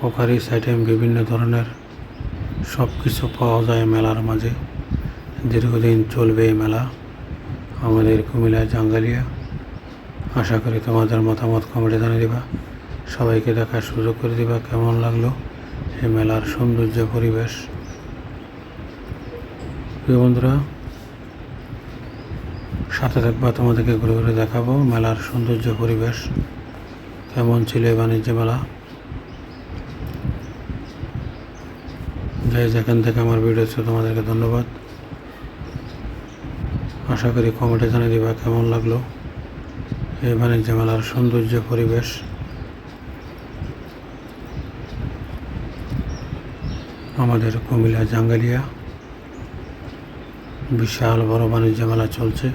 কোকারিস item বিভিন্ন ধরনের সব কিছু পাওয়া যায় মেলার মাঝে। দীর্ঘদিন চলবে এই মেলা। আমাদের কুমিল্লা, জাঙ্গালিয়া। আশা করি তোমাদের মতামত কমেন্টে জানিয়ে দিবা। সবাইকে দেখার সুযোগ করে দিবা। কেমন লাগল এই মেলার সৌন্দর্য পরিবেশ? প্রিয় বন্ধুরা, সাথে থাকবা, তোমাদেরকে ঘুরে ঘুরে দেখাবো মেলার সৌন্দর্য পরিবেশ। কেমন ছিল এই বাণিজ্য মেলা? যাই যেখান থেকে আমার ভিডিও হচ্ছে তোমাদেরকে ধন্যবাদ। আশা করি কমেন্টে জানিয়ে দিবা কেমন লাগল। এই বাণিজ্য মেলার সৌন্দর্য পরিবেশ। আমাদের কুমিল্লা জাঙ্গালিয়া। বিশাল বড় বাণিজ্য মেলা চলছে।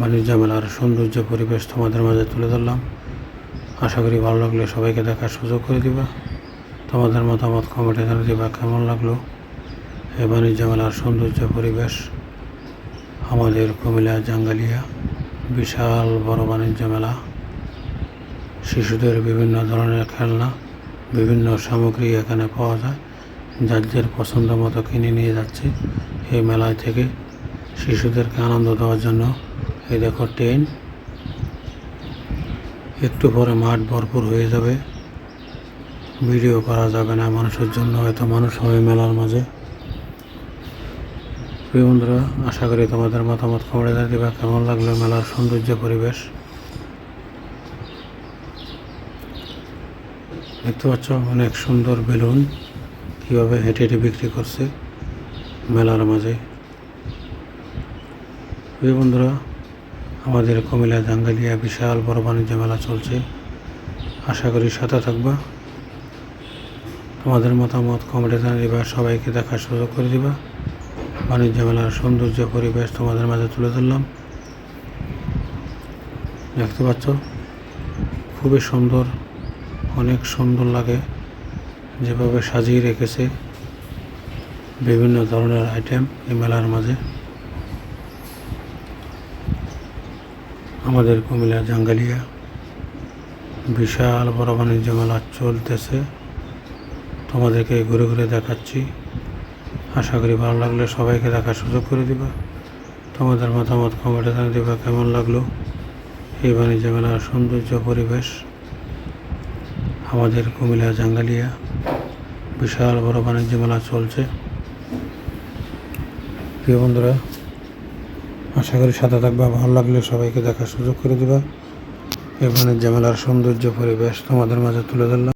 বাণিজ্য মেলার সৌন্দর্য পরিবেশ তোমাদের মাঝে তুলে ধরলাম। আশা করি ভালো লাগলে সবাইকে দেখার সুযোগ করে দিবা। তোমাদের মতামত কমেন্টে জানিয়ে দিবা কেমন লাগল? এই বাণিজ্য মেলার সৌন্দর্য পরিবেশ, আমাদের কুমিল্লা জাঙ্গালিয়া, বিশাল বড় বাণিজ্য মেলা, শিশুদের বিভিন্ন ধরনের খেলনা, বিভিন্ন সামগ্রী এখানে পাওয়া যায় যার পছন্দ মতো কিনে নিয়ে যাচ্ছে। এই মেলায় থেকে শিশুদেরকে আনন্দ দেওয়ার জন্য এই দেখো ট্রেন, একটু পরে মাঠ ভরপুর হয়ে যাবে। ভিডিও করা যাবে না মানুষের জন্য হয়তো মানুষ হবে মেলার মাঝে। প্রিয় বন্ধুরা, আশা করি তোমাদের মতামত কমেন্টে জানিয়ে দিবা। কেমন লাগল মেলার সৌন্দর্য পরিবেশ? দেখতে পাচ্ছ, অনেক সুন্দর বেলুন কীভাবে হেঁটে হেঁটে বিক্রি করছে মেলার মাঝে। প্রিয় বন্ধুরা, আমাদের কুমিল্লা জাঙ্গালিয়া বিশাল বড় বাণিজ্য মেলা চলছে। আশা করি সাথে থাকবা। তোমাদের মতামত কমেন্টে দিবা, সবাইকে দেখার সুযোগ করে দিবা। বাণিজ্য মেলার সৌন্দর্য পরিবেশ তোমাদের মাঝে তুলে ধরলাম। দেখতে পাচ্ছ? খুবই সুন্দর, অনেক সুন্দর লাগে। যেভাবে সাজিয়ে রেখেছে বিভিন্ন ধরনের আইটেম এই মেলার মাঝে। আমাদের কুমিল্লা, জাঙ্গালিয়া, বিশাল বড় বাণিজ্য মেলা চলতেছে। তোমাদেরকে ঘুরে ঘুরে দেখাচ্ছি। আশা করি ভালো লাগলে সবাইকে দেখার সুযোগ করে দিবা। তোমাদের মতামত কমেন্টে জানিয়ে দিবা কেমন লাগল। এই বাণিজ্য মেলার সৌন্দর্য পরিবেশ। আমাদের কুমিল্লা জাঙ্গালিয়া বিশাল বড় বাণিজ্য মেলা চলছে। প্রিয় বন্ধুরা, আশা করি সাথে থাকবা, ভালো লাগলে সবাইকে দেখার সুযোগ করে দিবা। এই বাণিজ্য মেলার সৌন্দর্য পরিবেশ তোমাদের মাঝে তুলে ধরলাম।